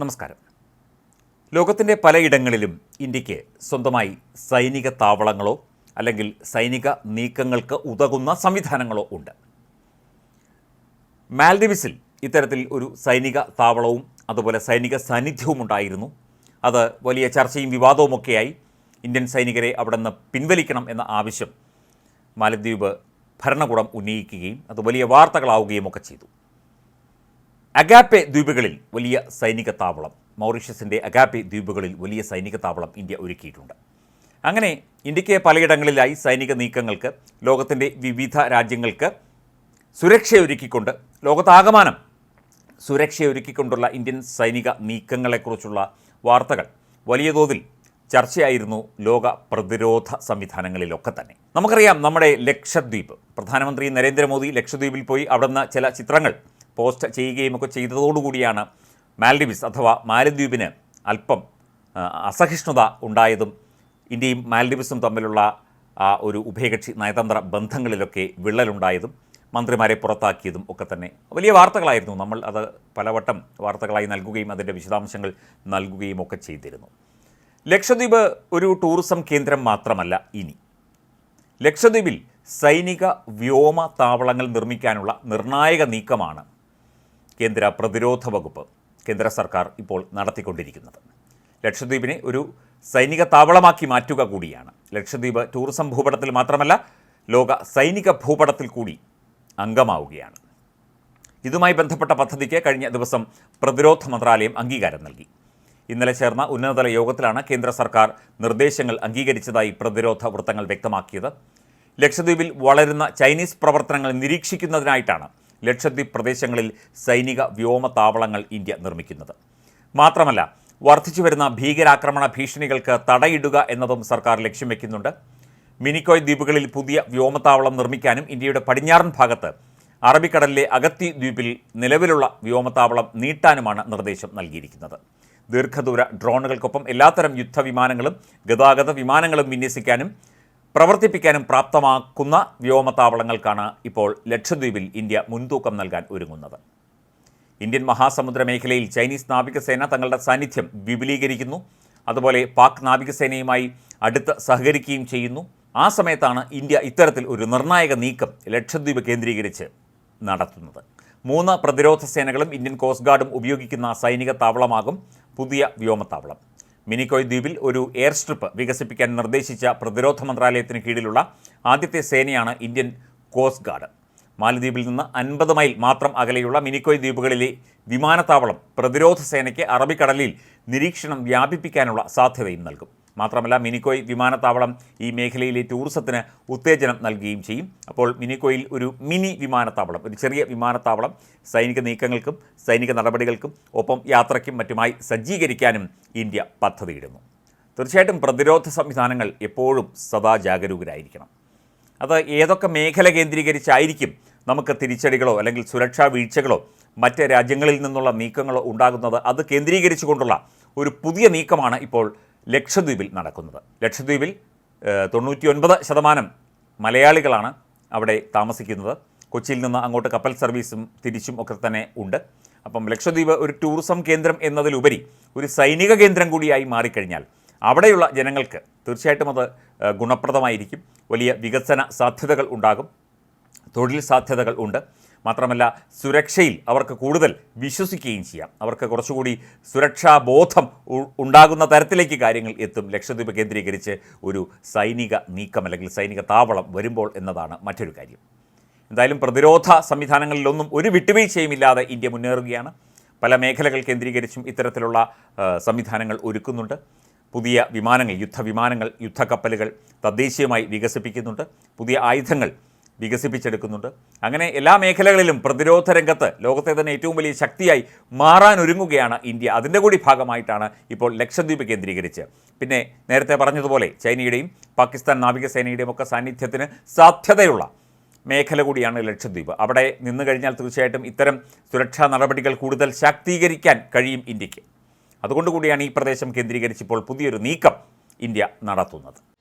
നമസ്കാരം. ലോകത്തിന്റെ പലയിടങ്ങളിലും ഇന്ത്യയ്ക്ക് സ്വന്തമായി സൈനിക താവളങ്ങളോ അല്ലെങ്കിൽ സൈനിക നീക്കങ്ങൾക്ക് ഉതകുന്ന സംവിധാനങ്ങളോ ഉണ്ട്. മാൽഡീവ്സിൽ ഇത്തരത്തിൽ ഒരു സൈനിക താവളവും അതുപോലെ സൈനിക സാന്നിധ്യവും ഉണ്ടായിരുന്നു. അത് വലിയ ചർച്ചയും വിവാദവുമൊക്കെയായി ഇന്ത്യൻ സൈനികരെ അവിടെ നിന്ന് പിൻവലിക്കണം എന്ന ആവശ്യം മാലദ്വീപ് ഭരണകൂടം ഉന്നയിക്കുകയും അത് വലിയ വാർത്തകളാവുകയും ഒക്കെ ചെയ്തു. അഗാപ്പെ ദ്വീപുകളിൽ വലിയ സൈനിക താവളം. മൗറീഷ്യസിന്റെ അഗാപ്പെ ദ്വീപുകളിൽ വലിയ സൈനിക താവളം ഇന്ത്യ ഒരുക്കിയിട്ടുണ്ട്. അങ്ങനെ ഇന്ത്യയ്ക്ക് പലയിടങ്ങളിലായി സൈനിക നീക്കങ്ങൾക്ക് ലോകത്തിന്റെ വിവിധ രാജ്യങ്ങൾക്ക് സുരക്ഷയൊരുക്കിക്കൊണ്ട് ലോകത്താകമാനം സുരക്ഷയൊരുക്കിക്കൊണ്ടുള്ള ഇന്ത്യൻ സൈനിക നീക്കങ്ങളെക്കുറിച്ചുള്ള വാർത്തകൾ വലിയ തോതിൽ ചർച്ചയായിരുന്നു ലോക പ്രതിരോധ സംവിധാനങ്ങളിലൊക്കെ തന്നെ. നമുക്കറിയാം നമ്മുടെ ലക്ഷദ്വീപ്. പ്രധാനമന്ത്രി നരേന്ദ്രമോദി ലക്ഷദ്വീപിൽ പോയി അവിടുന്ന് ചില ചിത്രങ്ങൾ പോസ്റ്റ് ചെയ്യുകയും ഒക്കെ ചെയ്തതോടുകൂടിയാണ് മാൽഡീവ്സ് അഥവാ മാലദ്വീപിന് അല്പം അസഹിഷ്ണുത ഉണ്ടായതും ഇന്ത്യയും മാൽഡീവ്സും തമ്മിലുള്ള ആ ഒരു ഉഭയകക്ഷി നയതന്ത്ര ബന്ധങ്ങളിലൊക്കെ വിള്ളലുണ്ടായതും മന്ത്രിമാരെ പുറത്താക്കിയതും ഒക്കെ തന്നെ. വലിയ വാർത്തകളായിരുന്നു. നമ്മൾ അത് പലവട്ടം വാർത്തകളായി നൽകുകയും അതിന്റെ വിശദാംശങ്ങൾ നൽകുകയും ഒക്കെ ചെയ്തിരുന്നു. ലക്ഷദ്വീപ് ഒരു ടൂറിസം കേന്ദ്രം മാത്രമല്ല ഇനി. ലക്ഷദ്വീപിൽ സൈനിക വ്യോമ താവളങ്ങൾ നിർമ്മിക്കാനുള്ള നിർണായക നീക്കമാണ് കേന്ദ്ര പ്രതിരോധ വകുപ്പ് കേന്ദ്ര സർക്കാർ ഇപ്പോൾ നടത്തിക്കൊണ്ടിരിക്കുന്നത്. ലക്ഷദ്വീപിനെ ഒരു സൈനിക താവളമാക്കി മാറ്റുക കൂടിയാണ്. ലക്ഷദ്വീപ് ടൂറിസം ഭൂപടത്തിൽ മാത്രമല്ല ലോക സൈനിക ഭൂപടത്തിൽ കൂടി അംഗമാവുകയാണ്. ഇതുമായി ബന്ധപ്പെട്ട പദ്ധതിക്ക് കഴിഞ്ഞ ദിവസം പ്രതിരോധ മന്ത്രാലയം അംഗീകാരം നൽകി. ഇന്നലെ ചേർന്ന ഉന്നതതല യോഗത്തിലാണ് കേന്ദ്ര സർക്കാർ നിർദ്ദേശങ്ങൾ അംഗീകരിച്ചതായി പ്രതിരോധ വൃത്തങ്ങൾ വ്യക്തമാക്കിയത്. ലക്ഷദ്വീപിൽ വളരുന്ന ചൈനീസ് പ്രവർത്തനങ്ങൾ നിരീക്ഷിക്കുന്നതിനായിട്ടാണ് ലക്ഷദ്വീപ് പ്രദേശങ്ങളിൽ സൈനിക വ്യോമ താവളങ്ങൾ ഇന്ത്യ നിർമ്മിക്കുന്നത്. മാത്രമല്ല വർദ്ധിച്ചു വരുന്ന ഭീകരാക്രമണ ഭീഷണികൾക്ക് തടയിടുക എന്നതും സർക്കാർ ലക്ഷ്യം വയ്ക്കുന്നുണ്ട് മിനിക്കോയ് ദ്വീപുകളിൽ പുതിയ വ്യോമത്താവളം നിർമ്മിക്കാനും ഇന്ത്യയുടെ പടിഞ്ഞാറൻ ഭാഗത്ത് അറബിക്കടലിലെ അഗത്തി ദ്വീപിൽ നിലവിലുള്ള വ്യോമത്താവളം നീട്ടാനുമാണ് നിർദ്ദേശം നൽകിയിരിക്കുന്നത്. ദീർഘദൂര ഡ്രോണുകൾക്കൊപ്പം എല്ലാത്തരം യുദ്ധവിമാനങ്ങളും ഗതാഗത വിമാനങ്ങളും വിന്യസിക്കാനും പ്രവർത്തിപ്പിക്കാനും പ്രാപ്തമാക്കുന്ന വ്യോമത്താവളങ്ങൾക്കാണ് ഇപ്പോൾ ലക്ഷദ്വീപിൽ ഇന്ത്യ മുൻതൂക്കം നൽകാൻ ഒരുങ്ങുന്നത്. ഇന്ത്യൻ മഹാസമുദ്ര മേഖലയിൽ ചൈനീസ് നാവികസേന തങ്ങളുടെ സാന്നിധ്യം വിപുലീകരിക്കുന്നു. അതുപോലെ പാക് നാവികസേനയുമായി അടുത്ത് സഹകരിക്കുകയും ചെയ്യുന്നു. ആ സമയത്താണ് ഇന്ത്യ ഇത്തരത്തിൽ ഒരു നിർണായക നീക്കം ലക്ഷദ്വീപ് കേന്ദ്രീകരിച്ച് നടത്തുന്നത്. മൂന്ന് പ്രതിരോധ സേനകളും ഇന്ത്യൻ കോസ്റ്റ് ഗാർഡും ഉപയോഗിക്കുന്ന സൈനിക താവളമാകും പുതിയ വ്യോമത്താവളം. മിനിക്കോയ് ദ്വീപിൽ ഒരു എയർ സ്ട്രിപ്പ് വികസിപ്പിക്കാൻ നിർദ്ദേശിച്ച പ്രതിരോധ മന്ത്രാലയത്തിന് കീഴിലുള്ള ആദ്യത്തെ സേനയാണ് ഇന്ത്യൻ കോസ്റ്റ് ഗാർഡ്. മാലദ്വീപിൽ നിന്ന് അൻപത് മൈൽ മാത്രം അകലെയുള്ള മിനിക്കോയ് ദ്വീപുകളിലെ വിമാനത്താവളം പ്രതിരോധ സേനയ്ക്ക് അറബിക്കടലിൽ നിരീക്ഷണം വ്യാപിപ്പിക്കാനുള്ള സാധ്യതയും നൽകും. മാത്രമല്ല മിനിക്കോയ് വിമാനത്താവളം ഈ മേഖലയിലെ ടൂറിസത്തിന് ഉത്തേജനം നൽകുകയും ചെയ്യും. അപ്പോൾ മിനിക്കോയിൽ ഒരു മിനി വിമാനത്താവളം ഒരു ചെറിയ വിമാനത്താവളം സൈനിക നീക്കങ്ങൾക്കും സൈനിക നടപടികൾക്കും ഒപ്പം യാത്രയ്ക്കും മറ്റുമായി സജ്ജീകരിക്കാനും ഇന്ത്യ പദ്ധതിയിടുന്നു. തീർച്ചയായിട്ടും പ്രതിരോധ സംവിധാനങ്ങൾ എപ്പോഴും സദാ ജാഗരൂകരായിരിക്കണം. അത് ഏതൊക്കെ മേഖല കേന്ദ്രീകരിച്ചായിരിക്കും നമുക്ക് തിരിച്ചടികളോ അല്ലെങ്കിൽ സുരക്ഷാ വീഴ്ചകളോ മറ്റ് രാജ്യങ്ങളിൽ നിന്നുള്ള നീക്കങ്ങളോ ഉണ്ടാകുന്നത് അത് കേന്ദ്രീകരിച്ചുകൊണ്ടുള്ള ഒരു പുതിയ നീക്കമാണ് ഇപ്പോൾ ലക്ഷദ്വീപിൽ നടക്കുന്നത്. ലക്ഷദ്വീപിൽ തൊണ്ണൂറ്റി ഒൻപത് ശതമാനം മലയാളികളാണ് അവിടെ താമസിക്കുന്നത്. കൊച്ചിയിൽ നിന്ന് അങ്ങോട്ട് കപ്പൽ സർവീസും തിരിച്ചും ഒക്കെ തന്നെ ഉണ്ട്. അപ്പം ലക്ഷദ്വീപ് ഒരു ടൂറിസം കേന്ദ്രം എന്നതിലുപരി ഒരു സൈനിക കേന്ദ്രം കൂടിയായി മാറിക്കഴിഞ്ഞാൽ അവിടെയുള്ള ജനങ്ങൾക്ക് തീർച്ചയായിട്ടും അത് ഗുണപ്രദമായിരിക്കും. വലിയ വികസന സാധ്യതകൾ ഉണ്ടാകും. തൊഴിൽ സാധ്യതകൾ ഉണ്ട്. മാത്രമല്ല സുരക്ഷയിൽ അവർക്ക് കൂടുതൽ വിശ്വസിക്കുകയും ചെയ്യാം. അവർക്ക് കുറച്ചുകൂടി സുരക്ഷാ ബോധം ഉണ്ടാകുന്ന തരത്തിലേക്ക് കാര്യങ്ങൾ എത്തും. ലക്ഷദ്വീപ് കേന്ദ്രീകരിച്ച് ഒരു സൈനിക നീക്കം അല്ലെങ്കിൽ സൈനിക താവളം വരുമ്പോൾ എന്നതാണ് മറ്റൊരു കാര്യം. എന്തായാലും പ്രതിരോധ സംവിധാനങ്ങളിലൊന്നും ഒരു വിട്ടുവീഴ്ചയുമില്ലാതെ ഇന്ത്യ മുന്നേറുകയാണ്. പല മേഖലകൾ കേന്ദ്രീകരിച്ചും ഇത്തരത്തിലുള്ള സംവിധാനങ്ങൾ ഒരുക്കുന്നുണ്ട്. പുതിയ വിമാനങ്ങൾ യുദ്ധവിമാനങ്ങൾ യുദ്ധക്കപ്പലുകൾ തദ്ദേശീയമായി വികസിപ്പിക്കുന്നുണ്ട്. പുതിയ ആയുധങ്ങൾ വികസിപ്പിച്ചെടുക്കുന്നുണ്ട്. അങ്ങനെ എല്ലാ മേഖലകളിലും പ്രതിരോധ രംഗത്ത് ലോകത്തെ തന്നെ ഏറ്റവും വലിയ ശക്തിയായി മാറാനൊരുങ്ങുകയാണ് ഇന്ത്യ. അതിന്റെ കൂടി ഭാഗമായിട്ടാണ് ഇപ്പോൾ ലക്ഷദ്വീപ് കേന്ദ്രീകരിച്ച്. പിന്നെ നേരത്തെ പറഞ്ഞതുപോലെ ചൈനയുടെയും പാകിസ്ഥാൻ നാവികസേനയുടെയും ഒക്കെ സാന്നിധ്യത്തിന് സാധ്യതയുള്ള മേഖല കൂടിയാണ് ലക്ഷദ്വീപ്. അവിടെ നിന്ന് കഴിഞ്ഞാൽ തീർച്ചയായിട്ടും ഇത്തരം സുരക്ഷാ നടപടികൾ കൂടുതൽ ശാക്തീകരിക്കാൻ കഴിയും ഇന്ത്യയ്ക്ക്. അതുകൊണ്ടുകൂടിയാണ് ഈ പ്രദേശം കേന്ദ്രീകരിച്ചിപ്പോൾ പുതിയൊരു നീക്കം ഇന്ത്യ നടത്തുന്നത്.